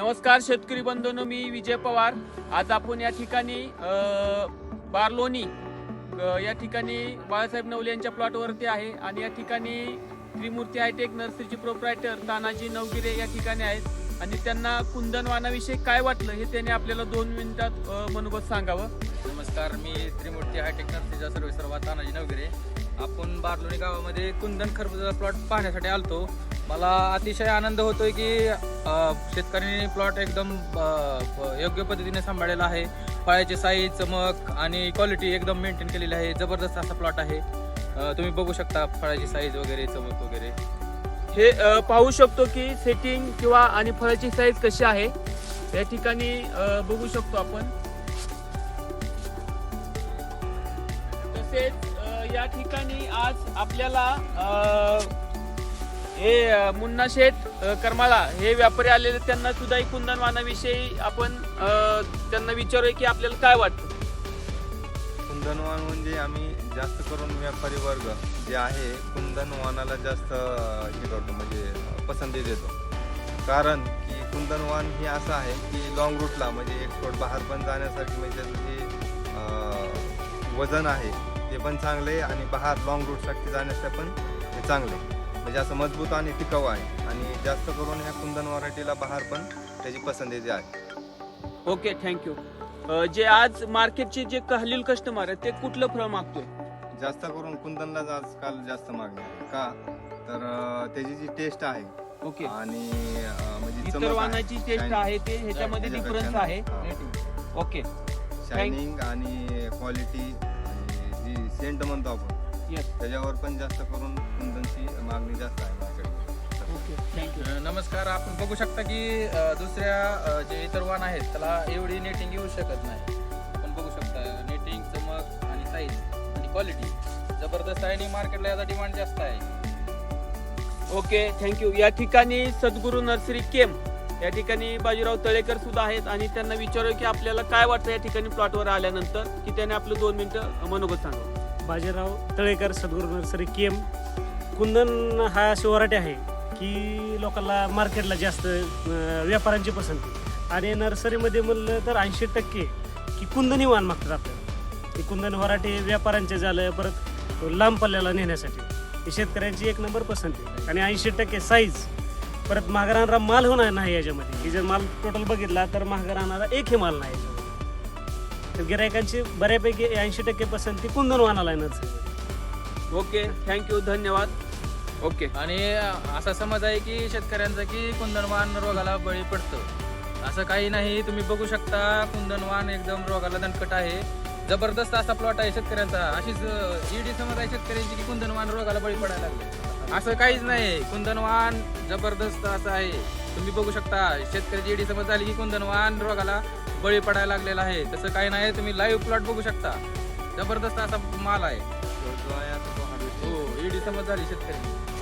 नमस्कार शेतकरी बंधूंनो मी विजय पवार. आज आपण या ठिकाणी बारलोनी या ठिकाणी बाळासाहेब नवले यांच्या प्लॉटवरती आहे आणि या ठिकाणी त्रिमूर्ती हायटेक नर्सरीचे प्रोप्रायटर तानाजी नवगिरे या ठिकाणी आहेत. आणि त्यांना कुंदनवानाविषयी काय वाटलं हे त्यांनी आपल्याला दोन मिनिटात मनोगत सांगावं. नमस्कार मी त्रिमूर्ती हायटेक नर्सरीचा सर्व सर्व तानाजी नवगिरे. आपण बारलोणी गावामध्ये कुंदन खरबुजाचा प्लॉट पाहण्यासाठी आलतो. मला अतिशय आनंद होतोय की शेतकऱ्यांनी प्लॉट एकदम योग्य पद्धतीने सांभाळलेला आहे. फळाची साईज चमक आणि क्वालिटी एकदम मेंटेन केलेली आहे. जबरदस्त असा प्लॉट आहे. तुम्ही बघू शकता फळाची साईज वगैरे चमक वगैरे. हे पाहू शकतो की सेटिंग किंवा आणि फळाची साईज कशी आहे. या ठिकाणी बघू शकतो आपण. तसेच या ठिकाणी आज आपल्याला हे मुन्ना शेठ करमाळा हे व्यापारी आलेले त्यांना सुद्धा एक कुंदनवानाविषयी आपण त्यांना विचारूया की आपल्याला काय वाटतं कुंदनवान म्हणजे आम्ही जास्त करून व्यापारी वर्ग जे आहे कुंदनवानाला जास्त हे करतो म्हणजे पसंती देतो कारण की कुंदनवान हे असं आहे की लॉंग रूटला म्हणजे एक्सपोर्ट बाहेर पण जाण्यासाठी म्हणजे त्याचं जे वजन आहे ते पण चांगले आहे आणि बाहेर लॉंग रूटसाठी जाण्यासाठी पण हे चांगले आहे. म्हणजे असं मजबूत आणि टिकाऊ आहे. आणि जास्त करून ह्या कुंदन व्हरायटीला बाहेर पण त्याची पसंती आहे. ओके थँक्यू जे आज मार्केटचे जे हल्लील कस्टमर आहेत ते कुठलं फळ मागतोय? जास्त करून कुंदनलाच आजकाल जास्त मागणी आहे. का? तर अं, त्याची जी टेस्ट आहे ओके. आणि अं, म्हणजे इतर वाहनाची टेस्ट आहे ते ह्याच्यामध्ये डिफरन्स आहे. ओके शायनिंग आणि क्वालिटी जी सेंट म्हणतो आपण. त्याच्यावर पण जास्त करून कुंदनची मागणी जास्त आहे मार्केटमध्ये ओके थँक्यू नमस्कार. आपण बघू शकता की अ, दुसऱ्या अ, जे इतर वाण आहेत त्याला एवढी नेटिंग येऊ शकत नाही. आपण बघू शकता नेटिंग चमक आणि साईज आणि क्वालिटी जबरदस्त आहे आणि मार्केटला याचा डिमांड जास्त आहे. ओके थँक्यू या ठिकाणी सद्गुरू नर्सरी केम या ठिकाणी बाजीराव तळेकर सुद्धा आहेत आणि त्यांना विचारू की आपल्याला काय वाटतं या ठिकाणी प्लॉटवर आल्यानंतर की त्याने आपलं दोन मिनिटं मनोगत सांगावं. बाजीराव तळेकर सद्गुरू नर्सरी केम कुंदन हा अशी वराठी आहे की लोकांना मार्केटला जास्त व्यापाऱ्यांची पसंती. आणि नर्सरीमध्ये म्हणलं तर ऐंशी टक्के की कुंदनी वाण मागतात आपल्याला की कुंदन वराठी व्यापाऱ्यांचे झालं परत लांब पल्ल्याला नेण्यासाठी. ही शेतकऱ्यांची एक नंबर पसंती आहे. आणि ऐंशी टक्के साईज परत महाग राहणारा माल होणार नाही याच्यामध्ये. की जर माल टोटल बघितला तर महाग राहणारा एकही माल नाही याच्यामध्ये. तर गिरायकांची बऱ्यापैकी ऐंशी टक्के पसंती कुंदन वाहनाला आहे. ओके थँक्यू धन्यवाद. ओके. आणि असा समज आहे की शेतकऱ्यांचा की कुंदनवान रोगाला बळी पडतं. असं काही नाही तुम्ही बघू शकता कुंदनवान एकदम रोगाला दणकट आहे. जबरदस्त असा प्लॉट आहे शेतकऱ्यांचा. अशीच ईडी समज आहे शेतकऱ्यांची की कुंदनवान रोगाला बळी पडायला लागले. असं काहीच नाही. कुंदनवान जबरदस्त असं आहे. तुम्ही बघू शकता शेतकऱ्याची ईडी समज झाली की कुंदनवान रोगाला बळी पडायला लागलेला आहे. तसं काही नाही तुम्ही लाईव्ह प्लॉट बघू शकता. जबरदस्त असा माल आहे. हो ईडी समज झाली शेतकरी.